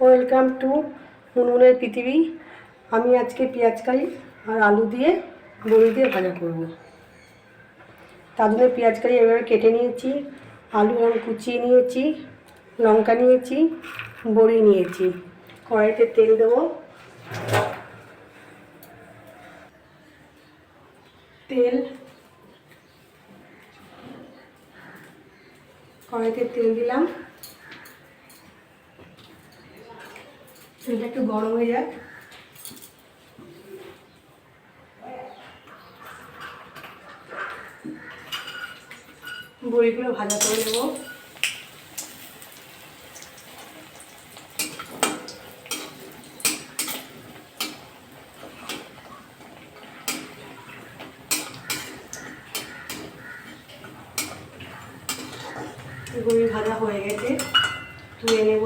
Welcome to মুনমুনের পৃথিবী আমি আজকে পেঁয়াজ কারি আর আলু দিয়ে বড়ি দিয়ে ভাজা করব। তার জন্য পেঁয়াজ কারি এভাবে কেটে নিয়েছি, আলু আমি কুচিয়ে নিয়েছি, লঙ্কা নিয়েছি, বড়ি নিয়েছি। কড়াইতে তেল দেবো। তেল। কড়াইতে তেল দিলাম। তেলটা একটু গরম হয়ে যাক। বড়িগুলো ভাজা করে নেব। বড়ি ভাজা হয়ে গেছে তুলে নেব।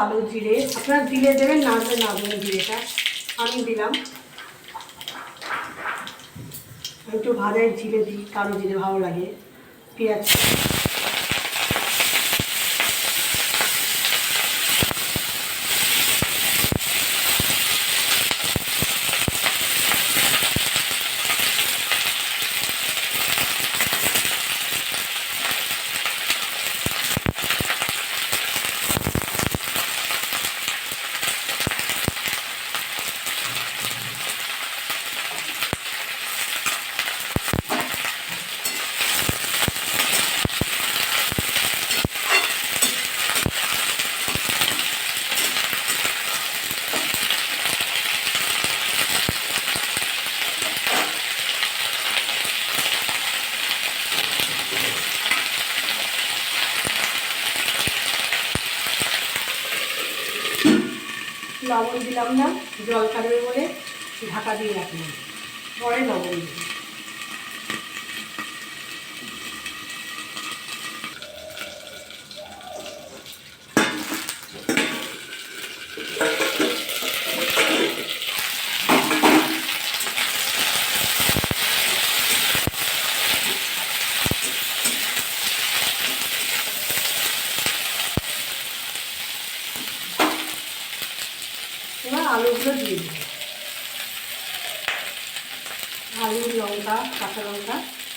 কালো জিরে। আপনারা দিলে দেবেন, না হলে না জিরেটা। আমি দিলাম। একটু ভাজায় জিরে দিই, কালো জিরে ভালো লাগে। পেঁয়াজ লবণ দিলাম না জল ছাড়বে বলে ঢাকা দিয়ে রাখলাম। পরে লবণ দিই tá?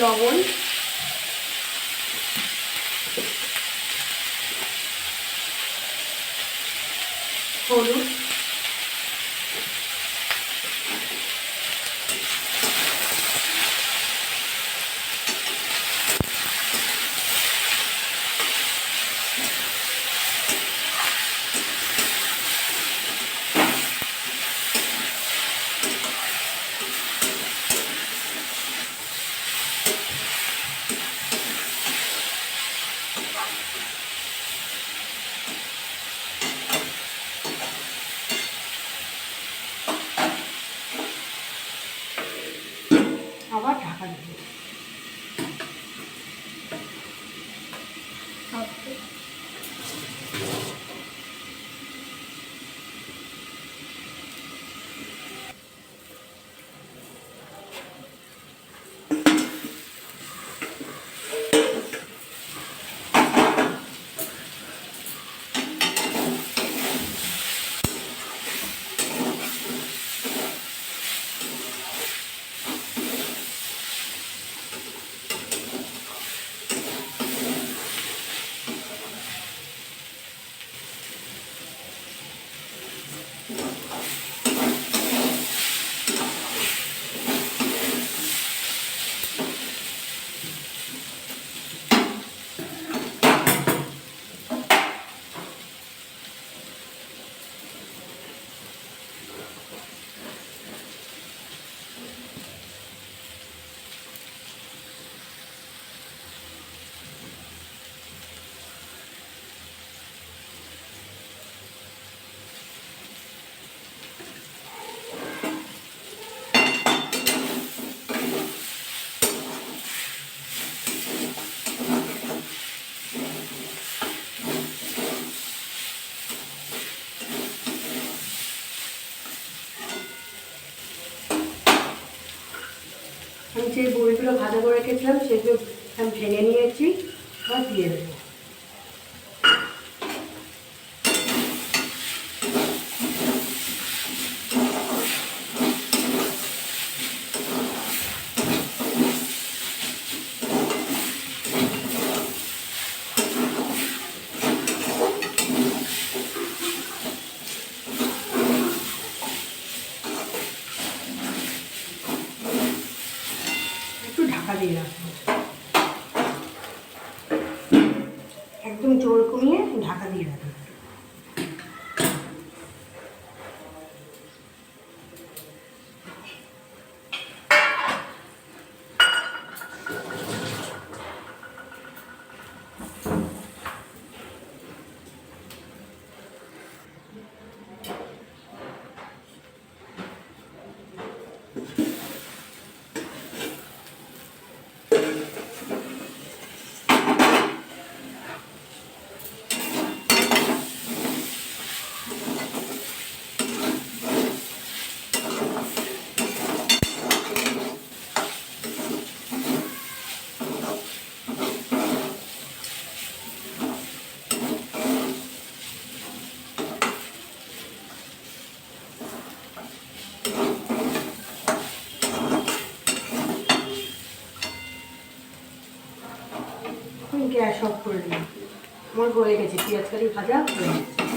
লবণ। হলুদ। 啥 করে রেখেছিলাম সেগুলো আমি ভেঙে নিয়েছি আর দিয়ে দেবো একটু ঢাকা দিয়ে রাখব একদম জোর কমিয়ে ঢাকা দিয়ে রাখব আমি গ্যাস অফ করে দিই আমার হয়ে গেছে পেঁয়াজ কারি ভাজা হয়ে গেছে।